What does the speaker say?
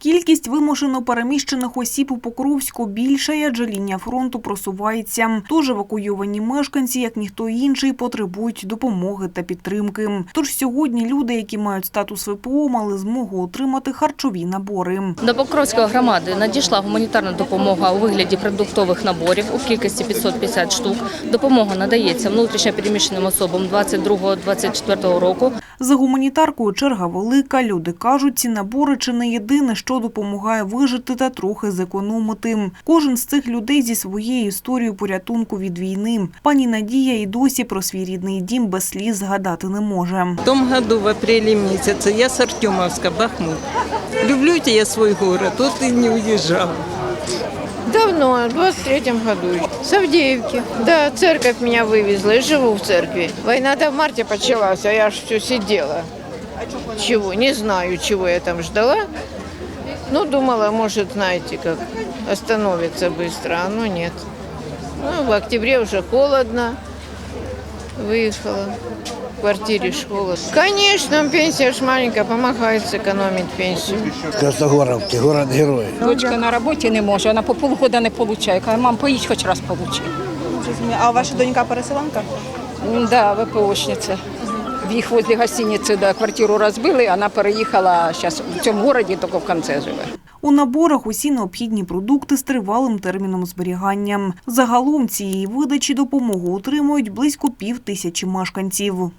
Кількість вимушено переміщених осіб у Покровську більшає, адже лінія фронту просувається. Тож евакуйовані мешканці, як ніхто інший, потребують допомоги та підтримки. Тож сьогодні люди, які мають статус ВПО, мали змогу отримати харчові набори. До Покровської громади надійшла гуманітарна допомога у вигляді продуктових наборів у кількості 550 штук. Допомога надається внутрішньо переміщеним особам 22-24 року. За гуманітаркою черга велика. Люди кажуть, ці набори чи не єдине, що допомагає вижити та трохи зекономити. Кожен з цих людей зі своєю історією порятунку від війни. Пані Надія і досі про свій рідний дім без сліз згадати не може. В том году, в апреле месяце, я с Артемовска, Бахмут. Люблю я свой город, вот и не уезжал. Давно, в 23-м году. С Авдеевки. Да, церковь меня вывезла и живу в церкви. Война-то в марте началась, а я ж все сидела. Чего? Не знаю, чего я там ждала. Ну, думала, может, знаете, как остановится быстро, а ну нет. Ну, в октябре уже холодно. Выехала. В квартире ж холодно. Конечно, пенсия ж маленькая, помогает сэкономить пенсию. Красногоровки, город герой. Дочка на роботі не може, вона по полгода не отримує. Каже, мам, поїдь хоч раз получи. Зрозуміло. А ваша донька переселенка? Да, ВПОшниця. Їх возле гостиниці да, квартиру розбили, вона переїхала зараз в цьому місті, тільки в кінці живе. У наборах усі необхідні продукти з тривалим терміном зберігання. Загалом цієї видачі допомогу отримують близько пів тисячі мешканців.